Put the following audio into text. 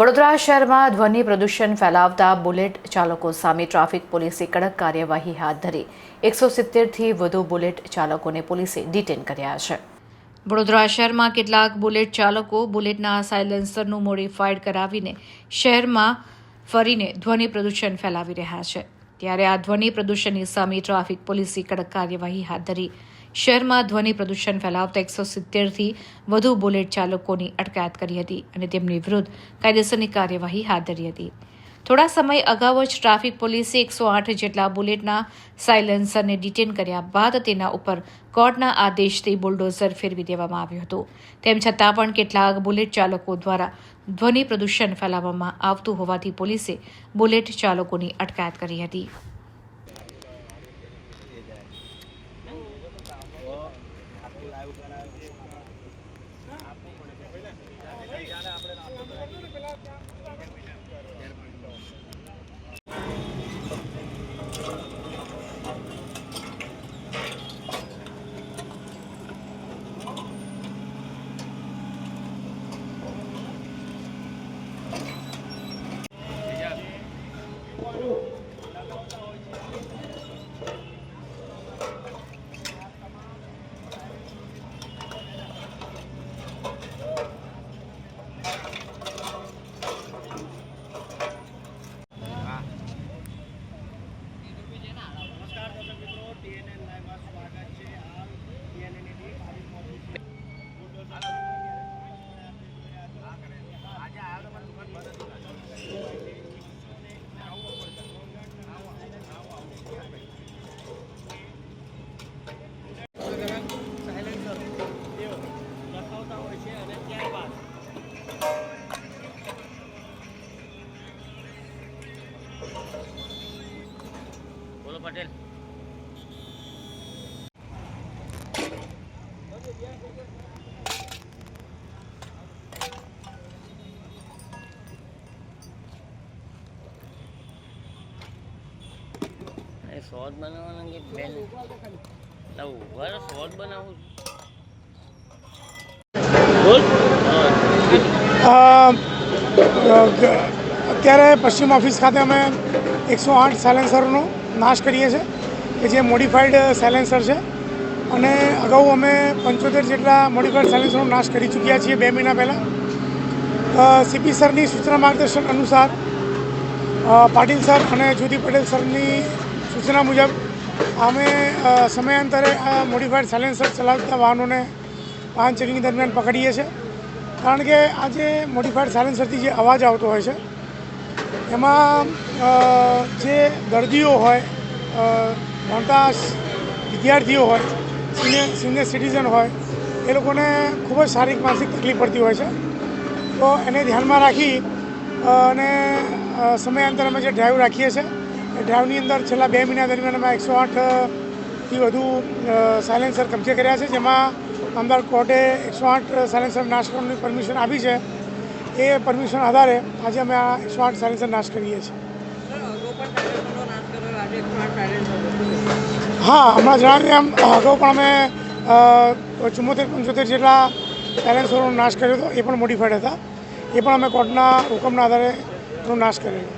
વડોદરા શહેરમાં ધ્વનિ પ્રદૂષણ ફેલાવતા બુલેટ ચાલકો સામે ટ્રાફિક પોલીસે કડક કાર્યવાહી હાથ ધરી. એકસો સિત્તેરથી વધુ બુલેટ ચાલકોને પોલીસે ડિટેન કર્યા છે. વડોદરા શહેરમાં કેટલાક બુલેટ ચાલકો બુલેટના સાયલેન્સરનું મોડિફાઈડ કરાવીને શહેરમાં ફરીને ધ્વનિ પ્રદૂષણ ફેલાવી રહ્યા છે. ત્યારે આ ધ્વનિ પ્રદૂષણની સામે ટ્રાફિક પોલીસે કડક કાર્યવાહી હાથ ધરી. શહેરમાં ધ્વનિ પ્રદૂષણ ફેલાવતા એકસો સિત્તેરથી વધુ બુલેટ ચાલકોની અટકાયત કરી હતી અને તેમની વિરુદ્ધ કાયદેસરની કાર્યવાહી હાથ ધરી હતી. થોડા સમય અગાઉ જ ટ્રાફિક પોલીસે એકસો આઠ જેટલા બુલેટના સાયલેન્સરને ડિટેન કર્યા બાદ તેના ઉપર કોર્ટના આદેશથી બુલડોઝર ફેરવી દેવામાં આવ્યું હતું. તેમ છતાં પણ કેટલાક બુલેટ ચાલકો દ્વારા ધ્વનિ પ્રદૂષણ ફેલાવવામાં આવતું હોવાથી પોલીસે બુલેટ ચાલકોની અટકાયત કરી હતી. નમસ્કાર બોલો પટેલ. શોર્ટ બનાવવાના કે બેન ઊભા શોર્ટ બનાવું અત્યારે પશ્ચિમ ઓફિસ ખાતે અમે એકસો આઠ સાયલેન્સરનો નાશ કરીએ છીએ, કે જે મોડિફાઈડ સાયલેન્સર છે. અને અગાઉ અમે પંચોતેર જેટલા મોડિફાઈડ સાયલેન્સરનો નાશ કરી ચૂક્યા છીએ બે મહિના પહેલાં. સીપી સરની સૂચના માર્ગદર્શન અનુસાર પાટીલ સર અને જ્યોતિ પટેલ સરની સૂચના મુજબ, અમે સમયાંતરે આ મોડિફાઈડ સાયલેન્સર ચલાવતા વાહનોને વાહન ચેકિંગ દરમિયાન પકડીએ છીએ. કારણ કે આ જે મોડિફાઈડ સાયલેન્સરથી જે અવાજ આવતો હોય છે એમાં જે દર્દીઓ હોય ભણતા વિદ્યાર્થીઓ હોય, સિનિયર સિનિયર સિટીઝન હોય, એ લોકોને ખૂબ જ શારીરિક, માનસિક તકલીફ પડતી હોય છે. તો એને ધ્યાનમાં રાખી અને સમયાંતરે અમે જે ડ્રાઈવ રાખીએ છીએ, એ ડ્રાઈવની અંદર છેલ્લા બે મહિના દરમિયાન અમે એકસો આઠથી વધુ સાયલેન્સર કબજે કર્યા છે, જેમાં અમદાવાદ કોર્ટે એકસો આઠ સાયલેન્સર નાશ કરવાની પરમિશન આપી છે. એ પરમિશન આધારે આજે અમે આ એકસો આઠ સાયલેન્સર નાશ કરીએ છીએ. હા, હમણાં જણાવીએ એમ, અગાઉ પણ અમે ચુમ્મોતેર, પંચોતેર જેટલા સાયલેન્સરોનો નાશ કર્યો હતો, એ પણ મોડિફાઈડ હતા. એ પણ અમે કોર્ટના હુકમના આધારે એનો નાશ કરેલો.